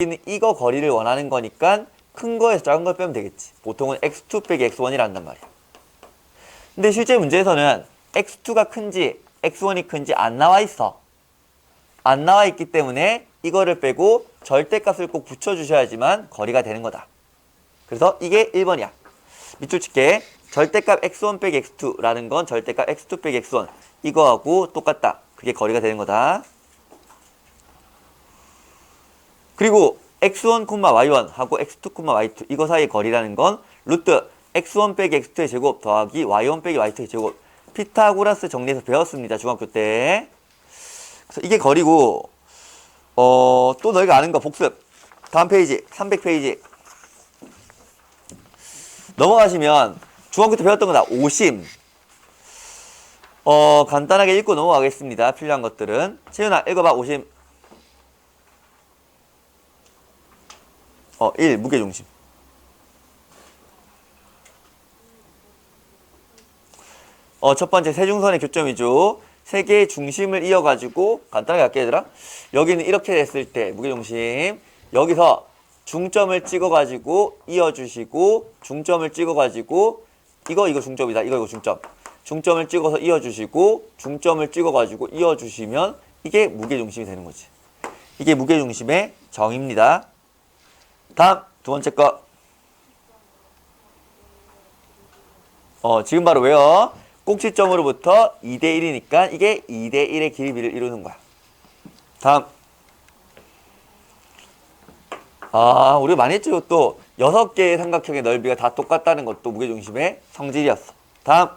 우리는 이거 거리를 원하는 거니까 큰 거에서 작은 걸 빼면 되겠지. 보통은 x2 빼기 x1이라 한단 말이야. 근데 실제 문제에서는 x2가 큰지 x1이 큰지 안 나와 있어. 안 나와 있기 때문에 이거를 빼고 절대값을 꼭 붙여주셔야지만 거리가 되는 거다. 그래서 이게 1번이야. 밑줄 칠게. 절대값 x1 빼기 x2라는 건 절대값 x2 빼기 x1 이거하고 똑같다. 그게 거리가 되는 거다. 그리고 x1, y1 하고 x2, y2 이거 사이의 거리라는 건 루트 x1 빼기 x2의 제곱 더하기 y1 빼기 y2의 제곱 피타고라스 정리해서 배웠습니다. 중학교 때. 그래서 이게 거리고 어, 또 너희가 아는 거 복습. 다음 페이지 300페이지 넘어가시면 중학교 때 배웠던 거다. 오심. 어, 간단하게 읽고 넘어가겠습니다. 필요한 것들은. 채윤아, 읽어봐, 오심. 어, 1. 무게중심. 어, 첫 번째 세중선의 교점이죠. 세 개의 중심을 이어가지고 간단하게 할게 얘들아. 여기는 이렇게 됐을 때 무게중심. 여기서 중점을 찍어가지고 이어주시고 중점을 찍어가지고 이거 이거 중점이다. 이거 이거 중점. 중점을 찍어서 이어주시고 중점을 찍어가지고 이어주시면 이게 무게중심이 되는 거지. 이게 무게중심의 정입니다. 다음 두 번째 거. 어, 지금 바로 왜요? 꼭지점으로부터 2대 1이니까 이게 2대 1의 길이를 이루는 거야. 다음. 아, 우리가 많이 했죠. 또 여섯 개의 삼각형의 넓이가 다 똑같다는 것도 무게중심의 성질이었어. 다음.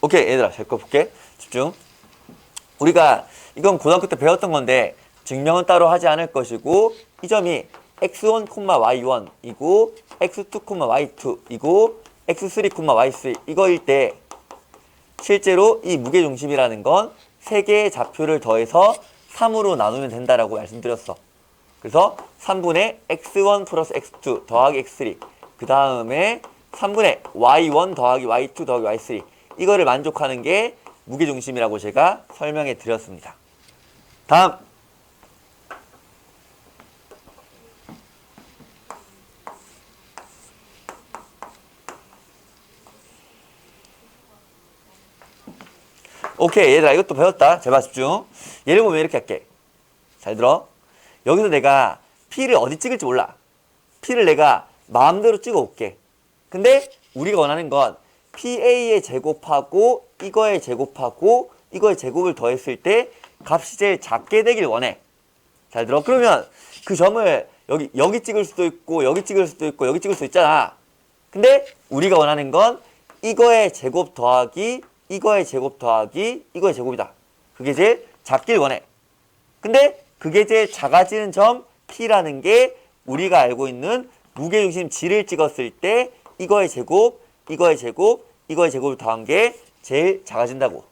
오케이, 얘들아, 잘거 볼게. 집중. 우리가 이건 고등학교 때 배웠던 건데 증명은 따로 하지 않을 것이고 이 점이 x1, y1이고 x2, y2이고 x3, y3 이거일 때 실제로 이 무게중심이라는 건 세 개의 좌표를 더해서 3으로 나누면 된다라고 말씀드렸어. 그래서 3분의 x1 플러스 x2 더하기 x3 그 다음에 3분의 y1 더하기 y2 더하기 y3 이거를 만족하는 게 무게중심이라고 제가 설명해 드렸습니다. 다음. 오케이 얘들아 이것도 배웠다. 제발 집중. 예를 보면 이렇게 할게. 잘 들어. 여기서 내가 P를 어디 찍을지 몰라. P를 내가 마음대로 찍어 올게. 근데 우리가 원하는 건 PA의 제곱하고 이거의 제곱하고 이거의 제곱을 더했을 때 값이 제일 작게 되길 원해 잘 들어 그러면 그 점을 여기 여기 찍을 수도 있고 여기 찍을 수도 있고 여기 찍을 수 있잖아 근데 우리가 원하는 건 이거의 제곱 더하기 이거의 제곱 더하기 이거의 제곱이다. 그게 제일 작길 원해. 근데 그게 제일 작아지는 점 P라는 게 우리가 알고 있는 무게중심 G를 찍었을 때 이거의 제곱, 이거의 제곱, 이거의 제곱을 더한 게 제일 작아진다고.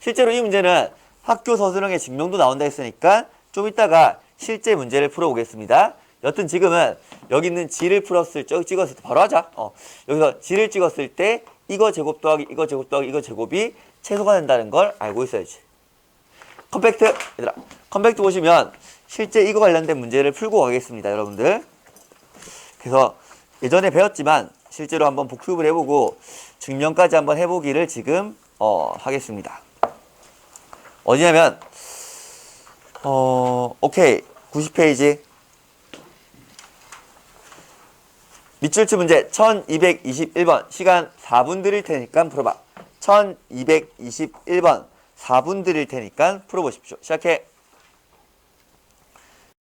실제로 이 문제는 학교 서술형의 증명도 나온다 했으니까 좀 이따가 실제 문제를 풀어보겠습니다. 여튼 지금은 여기 있는 G를 풀었을 때 찍었을 때 바로 하자. 어, 여기서 G를 찍었을 때 이거 제곱 더하기 이거 제곱 더하기 이거 제곱이 최소가 된다는 걸 알고 있어야지. 컴팩트 얘들아 컴팩트 보시면 실제 이거 관련된 문제를 풀고 가겠습니다 여러분들 그래서 예전에 배웠지만 실제로 한번 복습을 해보고 증명까지 한번 해보기를 지금 어, 하겠습니다. 어디냐면 어 오케이. 90페이지. 밑줄치 문제 1221번. 시간 4분 드릴 테니까 풀어봐. 1221번. 4분 드릴 테니까 풀어보십시오. 시작해